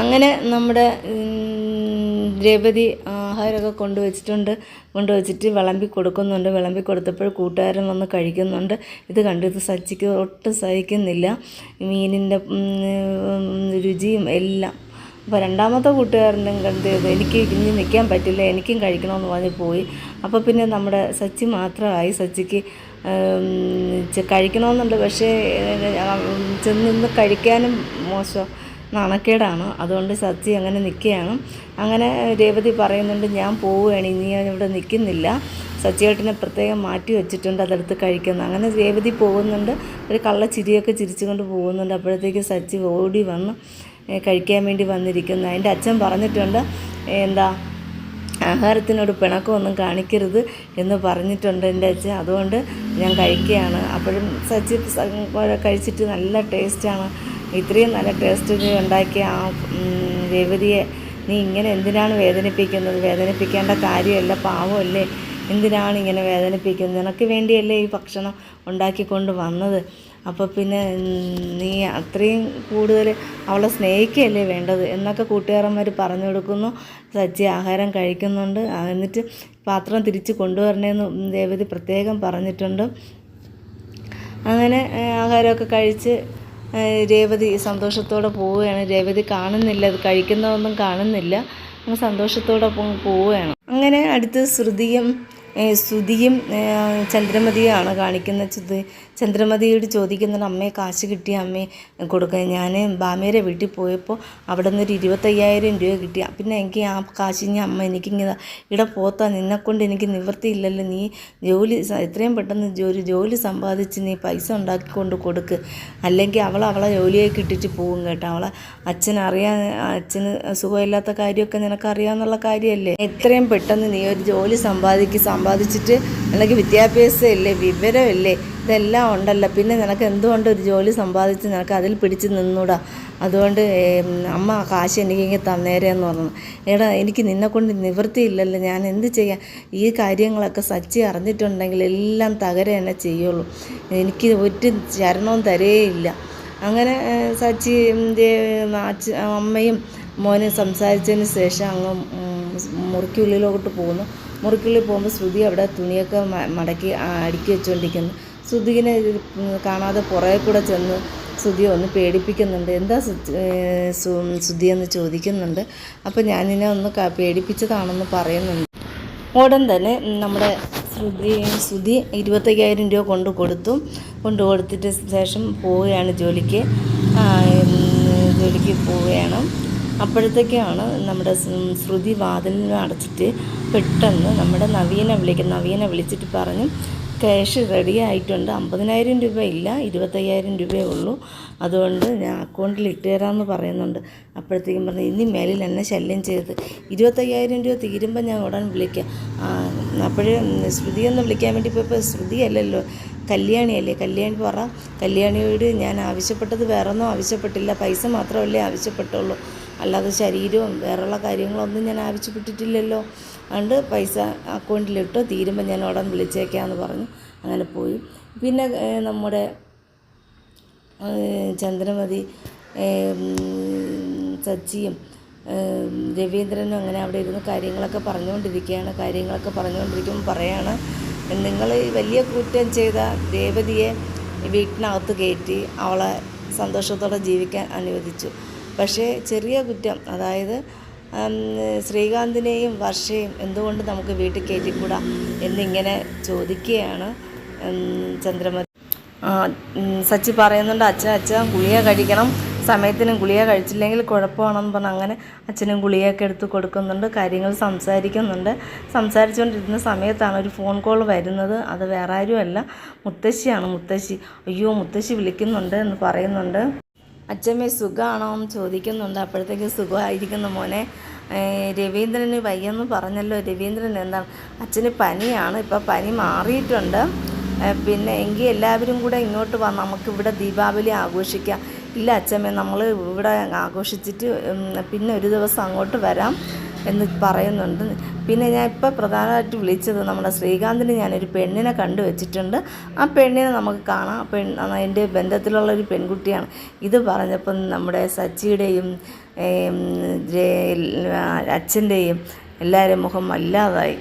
അങ്ങനെ നമ്മുടെ ദ്രൗപതി ആഹാരമൊക്കെ കൊണ്ടുവച്ചിട്ടുണ്ട്. കൊണ്ടുവച്ചിട്ട് വിളമ്പി കൊടുക്കുന്നുണ്ട്. വിളമ്പി കൊടുത്തപ്പോൾ കൂട്ടുകാരൻ വന്ന് കഴിക്കുന്നുണ്ട്. ഇത് കണ്ടു. ഇത് സച്ചിക്ക് ഒട്ടും സഹിക്കുന്നില്ല. മീനിന്റെ രുചിയും എല്ലാം. അപ്പോൾ രണ്ടാമത്തെ കൂട്ടുകാരനും കണ്ട്. ഇത് എനിക്ക് ഇനി നിൽക്കാൻ പറ്റില്ല. എനിക്കും കഴിക്കണമെന്ന് പറഞ്ഞ് പോയി. അപ്പോൾ പിന്നെ നമ്മുടെ സച്ചി മാത്രമായി. സച്ചിക്ക് കഴിക്കണമെന്നുണ്ട്. പക്ഷേ ചെന്നിന്ന് ചെന്ന് നിന്ന് കഴിക്കാനും മോശം. നാണക്കേടാണ്. അതുകൊണ്ട് സച്ചി അങ്ങനെ നിൽക്കുകയാണ് അങ്ങനെ രേവതി പറയുന്നുണ്ട് ഞാൻ പോവുകയാണ് ഇനി ഞാൻ ഇവിടെ നിൽക്കുന്നില്ല. സച്ചിയേട്ടനെ പ്രത്യേകം മാറ്റി വെച്ചിട്ടുണ്ട് അതെടുത്ത് കഴിക്കുന്നത് അങ്ങനെ രേവതി പോകുന്നുണ്ട്. ഒരു കള്ള ചിരിയൊക്കെ ചിരിച്ചുകൊണ്ട് പോകുന്നുണ്ട്. അപ്പോഴത്തേക്ക് സച്ചി ഓടി വന്ന് കഴിക്കാൻ വേണ്ടി വന്നിരിക്കുന്നു. അതിന്റെ അച്ഛൻ പറഞ്ഞിട്ടുണ്ട് എന്താ ആഹാരത്തിനോട് പിണക്കമൊന്നും കാണിക്കരുത് എന്ന് പറഞ്ഞിട്ടുണ്ട് എന്റെ അച്ഛൻ. അതുകൊണ്ട് ഞാൻ കഴിക്കുകയാണ്. അപ്പോഴും സച്ചി കഴിച്ചിട്ട് നല്ല ടേസ്റ്റാണ്. ഇത്രയും നല്ല ടേസ്റ്റ് നീ ഉണ്ടാക്കിയ ആ രവതിയെ നീ ഇങ്ങനെ എന്തിനാണ് വേദനിപ്പിക്കുന്നത്? വേദനിപ്പിക്കേണ്ട കാര്യമല്ല പാവമല്ലേ? എന്തിനാണ് ഇങ്ങനെ വേദനിപ്പിക്കുന്നത്? നിനക്ക് വേണ്ടിയല്ലേ ഈ ഭക്ഷണം ഉണ്ടാക്കിക്കൊണ്ട് വന്നത്? അപ്പോൾ പിന്നെ നീ അത്രയും കൂടുതൽ അവളെ സ്നേഹിക്കുകയല്ലേ വേണ്ടത്? എന്നൊക്കെ കൂട്ടുകാരന്മാർ പറഞ്ഞു കൊടുക്കുന്നു. സജ്ജി ആഹാരം കഴിക്കുന്നുണ്ട്. എന്നിട്ട് പാത്രം തിരിച്ച് കൊണ്ടുവരണേന്ന് ദേവതി പ്രത്യേകം പറഞ്ഞിട്ടുണ്ട്. അങ്ങനെ ആഹാരമൊക്കെ കഴിച്ച് രേവതി സന്തോഷത്തോടെ പോവുകയാണ്. രേവതി കാണുന്നില്ല. അത് കഴിക്കുന്നതൊന്നും കാണുന്നില്ല. അങ്ങ് സന്തോഷത്തോടെ പോവുകയാണ്. അങ്ങനെ അടുത്ത് ശ്രുതിയും ഏ, ചന്ദ്രമതിയാണ് കാണിക്കുന്ന ചുതി. ചന്ദ്രമതിയോട് ചോദിക്കുന്നുണ്ട് അമ്മയെ കാശ് കിട്ടിയ അമ്മയെ കൊടുക്കാൻ ഞാൻ ബാമേരെ വീട്ടിൽ പോയപ്പോൾ അവിടെ നിന്ന് ഒരു ഇരുപത്തയ്യായിരം രൂപ കിട്ടി. പിന്നെ എനിക്ക് ആ കാശ് ഇനി അമ്മ എനിക്കിങ്ങനെ ഇവിടെ പോത്താ നിന്നെക്കൊണ്ട് എനിക്ക് നിവൃത്തിയില്ലല്ലോ നീ ജോലി എത്രയും പെട്ടെന്ന് ജോലി ജോലി സമ്പാദിച്ച് നീ പൈസ ഉണ്ടാക്കിക്കൊണ്ട് കൊടുക്ക്. അല്ലെങ്കിൽ അവൾ അവളെ ജോലിയൊക്കെ ഇട്ടിട്ട് പോകും കേട്ടോ. അവളെ അച്ഛൻ അറിയാൻ അച്ഛന് സുഖമില്ലാത്ത കാര്യമൊക്കെ നിനക്കറിയാമെന്നുള്ള കാര്യമല്ലേ എത്രയും പെട്ടെന്ന് നീ ഒരു ജോലി സമ്പാദിക്ക് സമ്പാദിച്ചിട്ട് നിനക്ക് വിദ്യാഭ്യാസം ഇല്ലേ വിവരമില്ലേ ഇതെല്ലാം ഉണ്ടല്ലോ. പിന്നെ നിനക്ക് എന്തുകൊണ്ട് ഒരു ജോലി സമ്പാദിച്ച് നിനക്ക് അതിൽ പിടിച്ച് നിന്നൂടാ? അതുകൊണ്ട് അമ്മ കാശ് എനിക്കിങ്ങനെ തന്നേരെയെന്ന് പറഞ്ഞു. എടാ എനിക്ക് നിന്നെക്കൊണ്ട് നിവൃത്തിയില്ലല്ലോ. ഞാൻ എന്ത് ചെയ്യാം? ഈ കാര്യങ്ങളൊക്കെ സച്ചി അറിഞ്ഞിട്ടുണ്ടെങ്കിൽ എല്ലാം തകര തന്നെ ചെയ്യുള്ളൂ. എനിക്ക് ഒരു ശരണവും തരേയില്ല. അങ്ങനെ സച്ചി അമ്മയും മോനെ സംസാരിച്ചതിന് ശേഷം അങ്ങ് മുറിക്കുള്ളിലോട്ട് പോകുന്നു. മുറിക്കുള്ളിൽ പോകുമ്പോൾ ശ്രുതി അവിടെ തുണിയൊക്കെ മടക്കി അടുക്കി വെച്ചുകൊണ്ടിരിക്കുന്നു ശ്രുതിനെ കാണാതെ പുറകെ കൂടെ ചെന്ന് ശ്രുതിയെ ഒന്ന് പേടിപ്പിക്കുന്നുണ്ട്. എന്താ ശ്രുതി എന്ന് ചോദിക്കുന്നുണ്ട്. അപ്പോൾ ഞാനിനെ ഒന്ന് പേടിപ്പിച്ചതാണെന്ന് പറയുന്നുണ്ട്. ഉടൻ തന്നെ നമ്മുടെ ശ്രുതി ശ്രുതി ഇരുപത്തയ്യായിരം രൂപ കൊണ്ട് കൊടുത്തു. കൊണ്ട് കൊടുത്തിട്ട് ശേഷം പോവുകയാണ് ജോലിക്ക്. ജോലിക്ക് പോവുകയാണ്. അപ്പോഴത്തേക്കാണ് നമ്മുടെ ശ്രുതി വാതിലിന് അടച്ചിട്ട് പെട്ടെന്ന് നമ്മുടെ നവീനെ വിളിക്കും നവീനെ വിളിച്ചിട്ട് പറഞ്ഞു ക്യാഷ് റെഡി ആയിട്ടുണ്ട്. അമ്പതിനായിരം രൂപ ഇല്ല ഇരുപത്തയ്യായിരം രൂപയേ ഉള്ളൂ. അതുകൊണ്ട് ഞാൻ അക്കൗണ്ടിൽ ഇട്ട് തരാമെന്ന് പറയുന്നുണ്ട്. അപ്പോഴത്തേക്കും പറഞ്ഞു ഇനി മേലിൽ എന്നെ ശല്യം ചെയ്ത് ഇരുപത്തയ്യായിരം രൂപ തീരുമ്പോൾ ഞാൻ ഉടൻ വിളിക്കാം. അപ്പോഴേ ശ്രുതി ഒന്ന് വിളിക്കാൻ വേണ്ടി പോയപ്പോൾ ശ്രുതി അല്ലല്ലോ കല്യാണിയല്ലേ കല്യാണി പറ. കല്യാണിയോട് ഞാൻ ആവശ്യപ്പെട്ടത് വേറൊന്നും ആവശ്യപ്പെട്ടില്ല. പൈസ മാത്രമല്ലേ ആവശ്യപ്പെട്ടുള്ളൂ. അല്ലാതെ ശരീരവും വേറെയുള്ള കാര്യങ്ങളൊന്നും ഞാൻ ആവശ്യപ്പെട്ടിട്ടില്ലല്ലോ. അതുകൊണ്ട് പൈസ അക്കൗണ്ടിലിട്ടോ. തീരുമ്പോൾ ഞാൻ ഉടൻ വിളിച്ചേക്കാമെന്ന് പറഞ്ഞു. അങ്ങനെ പോയി. പിന്നെ നമ്മുടെ ചന്ദ്രമതി സച്ചിയും രവീന്ദ്രനും അങ്ങനെ അവിടെ ഇരുന്ന് കാര്യങ്ങളൊക്കെ പറഞ്ഞുകൊണ്ടിരിക്കുകയാണ്. കാര്യങ്ങളൊക്കെ പറഞ്ഞുകൊണ്ടിരിക്കുമ്പോൾ പറയാണ് നിങ്ങൾ വലിയ കുറ്റം ചെയ്ത രേവതിയെ വീട്ടിനകത്ത് കയറ്റി അവളെ സന്തോഷത്തോടെ ജീവിക്കാൻ അനുവദിച്ചു. പക്ഷേ ചെറിയ കുറ്റം അതായത് ശ്രീകാന്തിനെയും വർഷയും എന്തുകൊണ്ട് നമുക്ക് വീട്ടിൽ കയറ്റിക്കൂടാ എന്നിങ്ങനെ ചോദിക്കുകയാണ് ചന്ദ്രമതി. സച്ചി പറയുന്നുണ്ട് അച്ഛൻ അച്ഛൻ ഗുളിക കഴിക്കണം. സമയത്തിനും ഗുളിക കഴിച്ചില്ലെങ്കിൽ കുഴപ്പമാണെന്ന് പറഞ്ഞ് അങ്ങനെ അച്ഛനും ഗുളികയൊക്കെ എടുത്ത് കൊടുക്കുന്നുണ്ട് കാര്യങ്ങൾ സംസാരിക്കുന്നുണ്ട്. സംസാരിച്ചുകൊണ്ടിരുന്ന സമയത്താണ് ഒരു ഫോൺ കോൾ വരുന്നത്. അത് വേറെ ആരുമല്ല മുത്തശ്ശിയാണ് മുത്തശ്ശി. അയ്യോ മുത്തശ്ശി വിളിക്കുന്നുണ്ട് എന്ന് പറയുന്നുണ്ട്. അച്ഛമ്മേ സുഖമാണോ എന്ന് ചോദിക്കുന്നുണ്ട്. അപ്പോഴത്തേക്ക് സുഖമായിരിക്കുന്നു മോനെ. രവീന്ദ്രന് വയ്യെന്ന് പറഞ്ഞല്ലോ. രവീന്ദ്രൻ എന്താണ് അച്ഛന് പനിയാണ്. ഇപ്പോൾ പനി മാറിയിട്ടുണ്ട്. പിന്നെ എങ്കിൽ എല്ലാവരും കൂടെ ഇങ്ങോട്ട് വാ. നമുക്ക് ഇവിടെ ദീപാവലി ആഘോഷിക്കാം. ഇല്ല അച്ഛമ്മേ നമ്മൾ ഇവിടെ ആഘോഷിച്ചിട്ട് പിന്നെ ഒരു ദിവസം അങ്ങോട്ട് വരാം. എന്ന് പറയുന്നുണ്ട്. പിന്നെ ഞാൻ ഇപ്പോൾ പ്രധാനമായിട്ട് വിളിച്ചത് നമ്മുടെ ശ്രീകാന്തിന് ഞാനൊരു പെണ്ണിനെ കണ്ടു വെച്ചിട്ടുണ്ട് ആ പെണ്ണിനെ നമുക്ക് കാണാം. പെൺ എന്റെ ബന്ധത്തിലുള്ള ഒരു പെൺകുട്ടിയാണ്. ഇത് പറഞ്ഞപ്പം നമ്മുടെ സച്ചിയുടെയും അച്ഛന്റെയും എല്ലാവരും മുഖം വല്ലാതായി